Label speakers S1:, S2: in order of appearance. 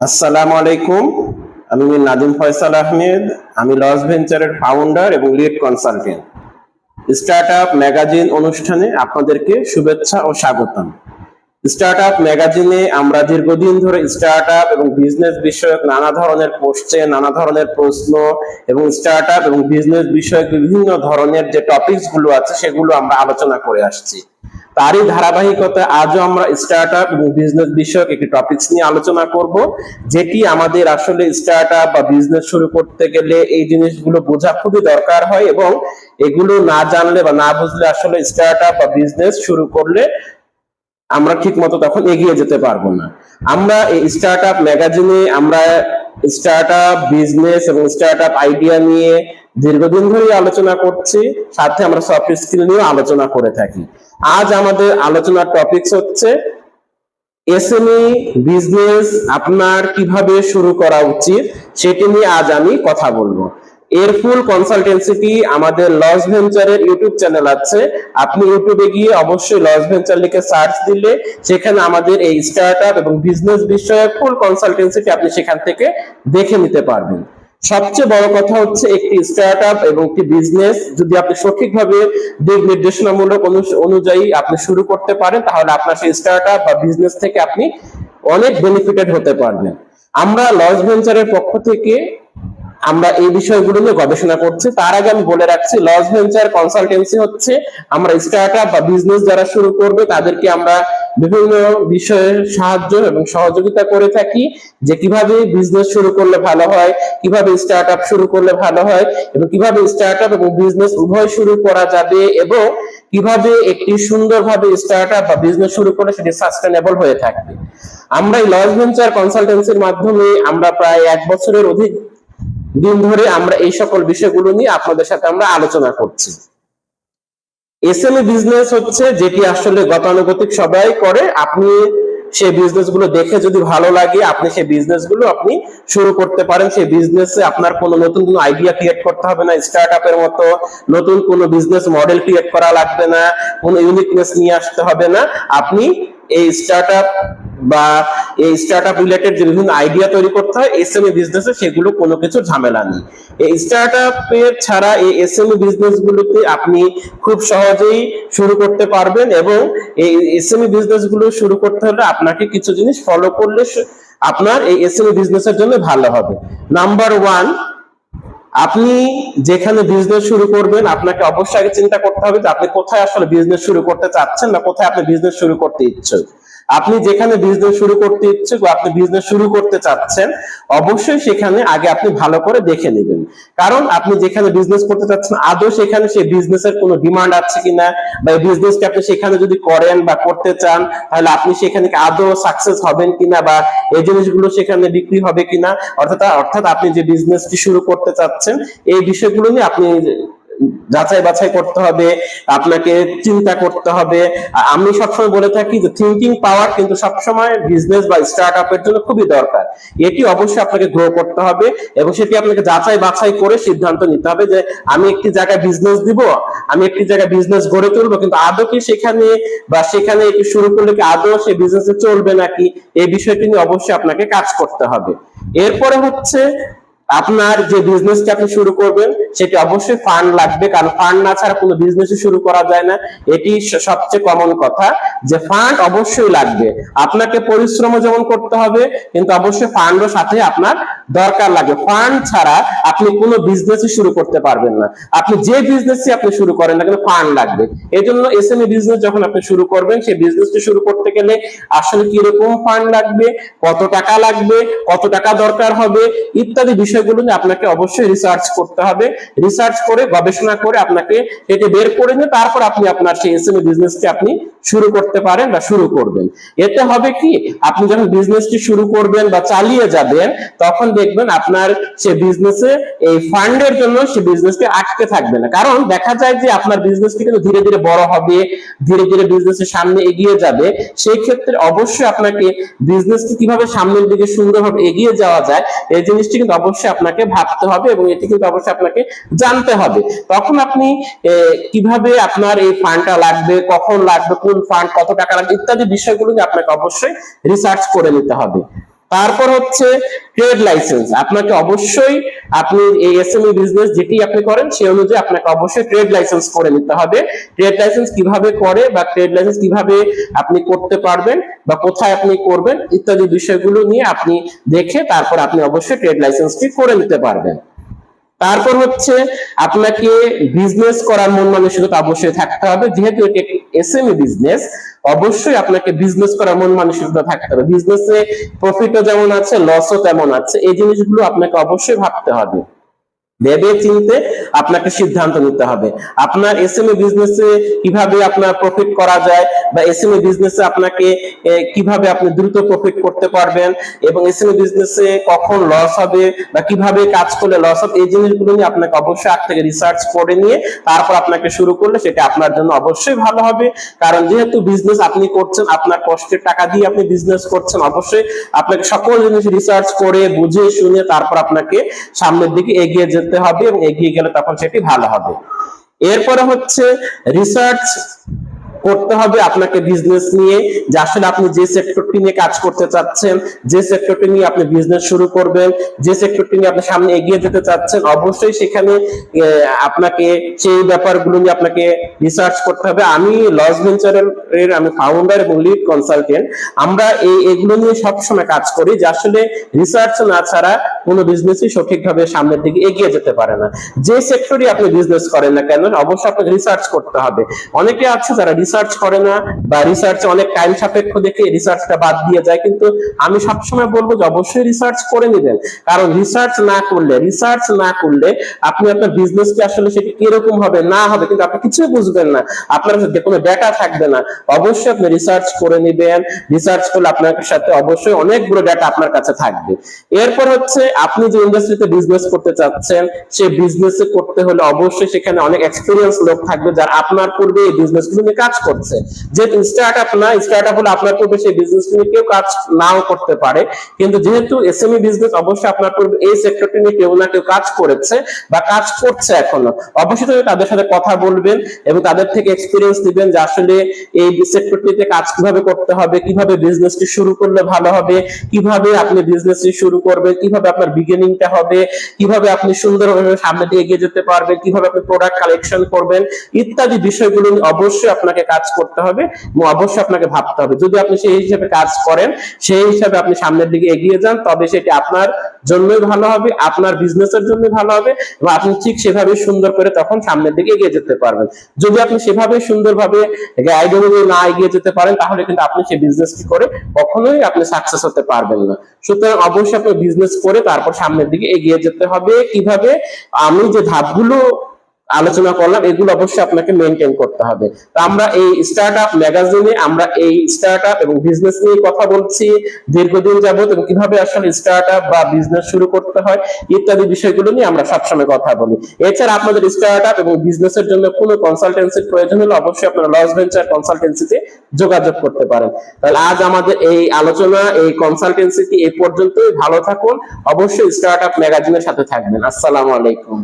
S1: আসসালামু আলাইকুম। আমি নাদিম ফয়সাল আহমেদ। আমি লস ভেঞ্চারের ফাউন্ডার এবং lead consultant start up magazine অনুষ্ঠানে আপনাদেরকে শুভেচ্ছা ও স্বাগতম। স্টার্ট আপ ম্যাগাজিনে আমরা দীর্ঘদিন ধরে স্টার্ট আপ এবং বিজনেস বিষয়ক নানা ধরনের পোস্টে নানা ধরনের প্রশ্ন এবং স্টার্ট আপ এবং বিজনেস বিষয়ক বিভিন্ন ধরনের যে টপিকসগুলো আছে, সেগুলো আমরা আলোচনা করে আসছি। তারই ধারাবাহিকতা আজও আমরা স্টার্ট আপ এবং বিজনেস বিষয়ক একটি টপিকস নিয়ে আলোচনা করব, যেটি আমাদের আসলে স্টার্ট আপ বা বিজনেস শুরু করতে গেলে এই জিনিসগুলো বোঝা খুবই দরকার হয় এবং এগুলো না জানলে বা না বুঝলে আসলে স্টার্ট আপ বা বিজনেস শুরু করলে আমরা ঠিক মতো তখন এগিয়ে যেতে পারব না। আমরা এই স্টার্ট আপ ম্যাগাজিনে আমরা স্টার্ট আপ বিজনেস এবং স্টার্ট আপ আইডিয়া নিয়ে দীর্ঘদিন ধরেই আলোচনা করছি, সাথে আমরা সফট স্কিল নিয়েও আলোচনা করে থাকি। আজ আমাদের আলোচনার টপিকস হচ্ছে এসএমই বিজনেস আপনার কীভাবে শুরু করা উচিত, সেটি নিয়ে আজ আমি কথা বলব। এর ফুল কনসালটেন্সিটি আমাদের লস ভেঞ্চারের ইউটিউব চ্যানেল আছে। আপনি ইউটিউবে গিয়ে অবশ্যই লস ভেঞ্চার লিখে সার্চ দিলে সেখানে আমাদের এই স্টার্টআপ এবং বিজনেস বিষয়ে ফুল কনসালটেন্সিটি আপনি সেখান থেকে দেখে নিতে পারবেন। সবচেয়ে বড় কথা হচ্ছে একটি স্টার্ট এবং একটি বিজনেস যদি আপনি সঠিকভাবে দিক নির্দেশনামূলক অনু- অনুযায়ী আপনি শুরু করতে পারেন, তাহলে আপনার সেই স্টার্ট বা বিজনেস থেকে আপনি অনেক বেনিফিটেড হতে পারবেন। আমরা লস ভেঞ্চারের পক্ষ থেকে আমরা এই বিষয়গুলো নিয়ে গবেষণা করছি। তার আগে আমি বলে রাখছি লস ভেঞ্চার কনসালটেন্সি হচ্ছে আমরা স্টার্ট আপ বা বিজনেস যারা শুরু করবে, তাদেরকে আমরা বিভিন্ন বিষয়ে সাহায্য এবং সহযোগিতা করে থাকি যে কীভাবে বিজনেস শুরু করলে ভালো হয়, কীভাবে স্টার্ট আপ শুরু করলে ভালো হয় এবং কীভাবে স্টার্ট আপ এবং বিজনেস উভয় শুরু করা যাবে এবং কীভাবে একটি সুন্দরভাবে স্টার্ট আপ বা বিজনেস শুরু করলে সেটি সাস্টেনেবল হয়ে থাকবে। আমরা এই লস ভেঞ্চার কনসালটেন্সির মাধ্যমে আমরা প্রায় এক বছরের অধিক দিন ধরে আমরা এই সকল বিষয়গুলো নিয়ে আপনাদের সাথে আমরা আলোচনা করছি। এসএমই বিজনেস হচ্ছে যেটি আসলে গতানুগতিক সবাই করে। আপনি সেই বিজনেসগুলো দেখে যদি ভালো লাগে, আপনি সেই বিজনেসগুলো আপনি শুরু করতে পারেন। সেই বিজনেসে আপনার কোনো নতুন কোনো আইডিয়া ক্রিয়েট করতে হবে না। স্টার্ট আপের মতো নতুন কোনো বিজনেস মডেল ক্রিয়েট করা লাগবে না। কোনো ইউনিকনেস নিয়ে আসতে হবে না। আপনি এই স্টার্ট আপ বা এই স্টার্ট আপ রিলেটেড যে বিভিন্ন আইডিয়া তৈরি করতে হয় এসএমই বিজনেসে সেগুলো কোনো কিছু ঝামেলা নেই। এই স্টার্ট আপের ছাড়া এই এসএমই বিজনেস গুলোতে আপনি খুব সহজেই শুরু করতে পারবেন এবং এই এসএমই বিজনেসগুলো শুরু করতে হলে আপনাকে কিছু জিনিস ফলো করলে আপনার এই এসএমই বিজনেসের জন্য ভালো হবে। নাম্বার ওয়ান আপনি যেখানে বিজনেস শুরু করবেন, আপনাকে অবশ্যই আগে চিন্তা করতে হবে যে আপনি কোথায় আসলে বিজনেস শুরু করতে চাচ্ছেন না কোথায় আপনি বিজনেস শুরু করতে ইচ্ছুক। আপনি যেখানে বিজনেস শুরু করতে ইচ্ছুক বা আপনি বিজনেস শুরু করতে চাচ্ছেন, অবশ্যই সেখানে আগে আপনি ভালো করে দেখে নেবেন। কারণ আপনি যেখানে বিজনেস করতে চাচ্ছেন, আদৌ সেখানে সেই বিজনেসের কোনো ডিমান্ড আছে কিনা বা এই বিজনেসটা আপনি সেখানে যদি করেন বা করতে চান, তাহলে আপনি সেখানে আদৌ সাকসেস হবেন কিনা বা এই জিনিসগুলো সেখানে বিক্রি হবে কিনা? অর্থাৎ অর্থাৎ আপনি যে বিজনেসটি শুরু করতে চাচ্ছেন, এই বিষয়গুলো নিয়ে আপনি যাচাই বাছাই করতে হবে, আপনাকে চিন্তা করতে হবে। আমি সবসময় বলে থাকি যে থিঙ্কিং পাওয়ার কিন্তু সবসময় বিজনেস বা স্টার্ট আপের জন্য খুবই দরকার। এটি অবশ্যই আপনাকে গ্রো করতে হবে এবং সেটি আপনাকে যাচাই বাছাই করে সিদ্ধান্ত নিতে হবে যে আমি একটি জায়গায় বিজনেস দিব, আমি একটি জায়গায় বিজনেস গড়ে তুলবো, কিন্তু আদৌ কি সেখানে বা সেখানে এটি শুরু করলে কি আদৌ সেই বিজনেসে চলবে নাকি, এই বিষয়টি নিয়ে অবশ্যই আপনাকে কাজ করতে হবে। এরপরে হচ্ছে আপনার যে বিজনেসটা আপনি শুরু করবেন, সেটি অবশ্যই ফান্ড লাগবে। কারণ ফান্ড না ছাড়া কোনো বিজনেস শুরু করা যায় না। এটি সবচেয়ে কমন কথা যে ফান্ড অবশ্যই লাগবে। আপনাকে পরিশ্রমও যেমন করতে হবে, কিন্তু অবশ্যই ফান্ডও সাথে আপনার দরকার লাগবে। ফান্ড ছাড়া আপনি কোনো বিজনেসই শুরু করতে পারবেন না। আপনি যে বিজনেসই আপনি শুরু করেন না কেন ফান্ড লাগবে। এই জন্য এসএমই বিজনেস যখন আপনি শুরু করবেন, সেই বিজনেসটি শুরু করতে গেলে আসলে কীরকম ফান্ড লাগবে, কত টাকা লাগবে, কত টাকা দরকার হবে, ইত্যাদি বিষয়গুলো নিয়ে আপনাকে অবশ্যই রিসার্চ করতে হবে। রিসার্চ করে, গবেষণা করে আপনাকে এটি বের করে নিয়ে, তারপর আপনি আপনার সেই এসএমই বিজনেসটি আপনি শুরু করতে পারেন বা শুরু করবেন। এতে হবে কি? আপনি যখন বিজনেসটি শুরু করবেন বা চালিয়ে যাবেন, তখন দেখবেন আপনার সে বিজনেসে এই ফান্ডের জন্য সে বিজনেসটি আটকে থাকবে না। কারণ দেখা যায় যে আপনার বিজনেসটি কিন্তু ধীরে ধীরে বড় হবে, ধীরে ধীরে বিজনেসের সামনে এগিয়ে যাবে। সেই ক্ষেত্রে অবশ্যই আপনাকে বিজনেসটি কীভাবে সামনের দিকে সুন্দরভাবে এগিয়ে যাওয়া যায়, এই জিনিসটি কিন্তু অবশ্যই আপনাকে ভাবতে হবে এবং এটি কিন্তু অবশ্যই আপনাকে জানতে হবে। তখন আপনি কীভাবে আপনার এই ফান্ডটা লাগবে, কখন লাগবে, কোন ফান্ড কত টাকা লাগবে, ইত্যাদি বিষয়গুলো আপনাকে অবশ্যই রিসার্চ করে নিতে হবে। তারপর হচ্ছে ট্রেড লাইসেন্স আপনাকে অবশ্যই আপনি এই এসএমই বিজনেস যেটি আপনি করেন, সেই অনুযায়ী আপনাকে অবশ্যই ট্রেড লাইসেন্স করে নিতে হবে। ট্রেড লাইসেন্স কীভাবে করে বা ট্রেড লাইসেন্স কীভাবে আপনি করতে পারবেন বা কোথায় আপনি করবেন, ইত্যাদি বিষয়গুলো নিয়ে আপনি দেখে তারপর আপনি অবশ্যই ট্রেড লাইসেন্সটি করে নিতে পারবেন। তারপর হচ্ছে আপনাকে বিজনেস করার মন মানসিকতা অবশ্যই থাকতে হবে। যেহেতু এটি এসএমই বিজনেস অবশ্যই আপনাকে বিজনেস করার মন মানসিকতা থাকতে হবে। বিজনেসে প্রফিটও যেমন আছে লসও তেমন আছে। এই জিনিসগুলো আপনাকে অবশ্যই ভাবতে হবে। ভেবে চিনতে আপনাকে সিদ্ধান্ত নিতে হবে। আপনার এসএমই বিজনেসে কীভাবে আপনার প্রফিট করা যায় বা এসএমই বিজনেসে আপনাকে কীভাবে আপনি দ্রুত প্রফিট করতে পারবেন এবং এসএমই বিজনেসে কখন লস হবে বা কীভাবে কাজ করলে লস হবে, এই জিনিসগুলো নিয়ে আপনাকে অবশ্যই আগ থেকে রিসার্চ করে নিয়ে তারপর আপনাকে শুরু করলে সেটা আপনার জন্য অবশ্যই ভালো হবে। কারণ যেহেতু বিজনেস আপনি করছেন, আপনার কষ্টের টাকা দিয়ে আপনি বিজনেস করছেন, অবশ্যই আপনাকে সকল জিনিস রিসার্চ করে বুঝে শুনে তারপর আপনাকে সামনের দিকে এগিয়ে যেতে হবে এবং এগিয়ে গেলে তখন সেটি ভালো হবে। এরপরে হচ্ছে রিসার্চ করতে হবে আপনাকে বিজনেস নিয়ে, যে আসলে আপনি যে সেক্টরটি নিয়ে কাজ করতে চাচ্ছেন, যে সেক্টরটি নিয়ে আপনি বিজনেস শুরু করবেন, যে সেক্টরটি নিয়ে আপনি সামনে এগিয়ে যেতে চাচ্ছেন, অবশ্যই সেখানে আপনাকে সেই ব্যাপারগুলো নিয়ে আপনাকে রিসার্চ করতে হবে। আমি লস ভেঞ্চারের আমি ফাউন্ডার এবং লিড কনসালটেন্ট আমরা এই, এগুলো নিয়ে সবসময় কাজ করি। যে আসলে রিসার্চ না ছাড়া কোনো বিজনেসই সঠিকভাবে সামনের দিকে এগিয়ে যেতে পারে না। যে সেক্টরই আপনি বিজনেস করেন না কেন, অবশ্যই আপনাকে রিসার্চ করতে হবে। অনেকে আছে যারা রিসার্চ করে না বা রিসার্চ অনেক টাইম সাপেক্ষ দেখে রিসার্চটা বাদ দিয়ে যায়, কিন্তু আমি সবসময় বলব যে অবশ্যই রিসার্চ করে নেবেন। কারণ রিসার্চ না করলে রিসার্চ না করলে আপনি আপনার বিজনেসটি আসলে সেটি কীরকম হবে, না হবে, কিন্তু আপনি কিছুই বুঝবেন না। আপনার কাছে কোনো ডেটা থাকবে না। অবশ্যই আপনি রিসার্চ করে নেবেন। রিসার্চ করলে আপনার সাথে অবশ্যই অনেকগুলো ডেটা আপনার কাছে থাকবে। এরপর হচ্ছে আপনি যে ইন্ডাস্ট্রিতে বিজনেস করতে চাচ্ছেন সেই বিজনেস করতে হলে অবশ্যই সেখানে অনেক এক্সপিরিয়েন্স লোক থাকবে যারা আপনার পূর্বে এই বিজনেসগুলো কাজ করছে। যেহেতু স্টার্ট আপ না স্টার্ট আপ হলে আপনার পূর্বে সেই বিজনেস নিয়ে কেউ কাজ নাও করতে পারে। কিন্তু যেহেতু এসএমই বিজনেস অবশ্যই আপনার পূর্বে এই সেক্টরটি নিয়ে কেউ না কেউ কাজ করেছে বা কাজ করছে এখনও, অবশ্যই তুমি তাদের সাথে কথা বলবেন এবং তাদের থেকে এক্সপিরিয়েন্স দিবেন যে আসলে এই সেক্টরটিতে কাজ কীভাবে করতে হবে, কীভাবে বিজনেসটি শুরু করলে ভালো হবে, কীভাবে আপনি বিজনেসটি শুরু করবেন, কীভাবে আপনার বিগিনিংটা হবে, কীভাবে আপনি সুন্দরভাবে সামনে দিয়ে এগিয়ে যেতে পারবেন, কীভাবে আপনি প্রোডাক্ট কালেকশন করবেন, ইত্যাদি বিষয়গুলো অবশ্যই আপনাকে কাজ করতে হবে এবং অবশ্যই আপনাকে ভাবতে হবে। যদি আপনি সেই হিসেবে কাজ করেন, সেই হিসাবে আপনি সামনের দিকে এগিয়ে যান, তবে সেটি আপনার জন্যই ভালো হবে, আপনার বিজনেসের জন্য ভালো হবে এবং আপনি ঠিক সেভাবে সুন্দর করে তখন সামনের দিকে এগিয়ে যেতে পারবেন। যদি আপনি সেভাবে সুন্দরভাবে গাইড না এগিয়ে যেতে পারেন, তাহলে কিন্তু আপনি সেই বিজনেসটি করে কখনোই আপনি সাকসেস হতে পারবেন না। সুতরাং অবশ্যই আপনি বিজনেস করে তারপর সামনের দিকে এগিয়ে যেতে হবে। কীভাবে? আমি যে ধাপগুলো আলোচনা করলাম, এগুলো অবশ্যই আপনাকে মেনটেন করতে হবে। তো আমরা এই স্টার্ট আপ ম্যাগাজিনে আমরা এই স্টার্ট আপ এবং বিজনেস নিয়ে কথা বলছি, দীর্ঘদিন যাবত এবং কীভাবে আসলে স্টার্ট আপ বা বিজনেস শুরু করতে হয়, ইত্যাদি বিষয়গুলো নিয়ে আমরা সবসময় কথা বলি। এছাড়া আপনাদের স্টার্ট আপ এবং বিজনেসের জন্য কোনো কনসালটেন্সির প্রয়োজন হলে অবশ্যই আপনারা লস ভেঞ্চার কনসালটেন্সিতে যোগাযোগ করতে পারেন। তাহলে আজ আমাদের এই আলোচনা, এই কনসালটেন্সিটি এই পর্যন্তই। ভালো থাকুন। অবশ্যই স্টার্ট আপ ম্যাগাজিনের সাথে থাকবেন। আসসালামু আলাইকুম।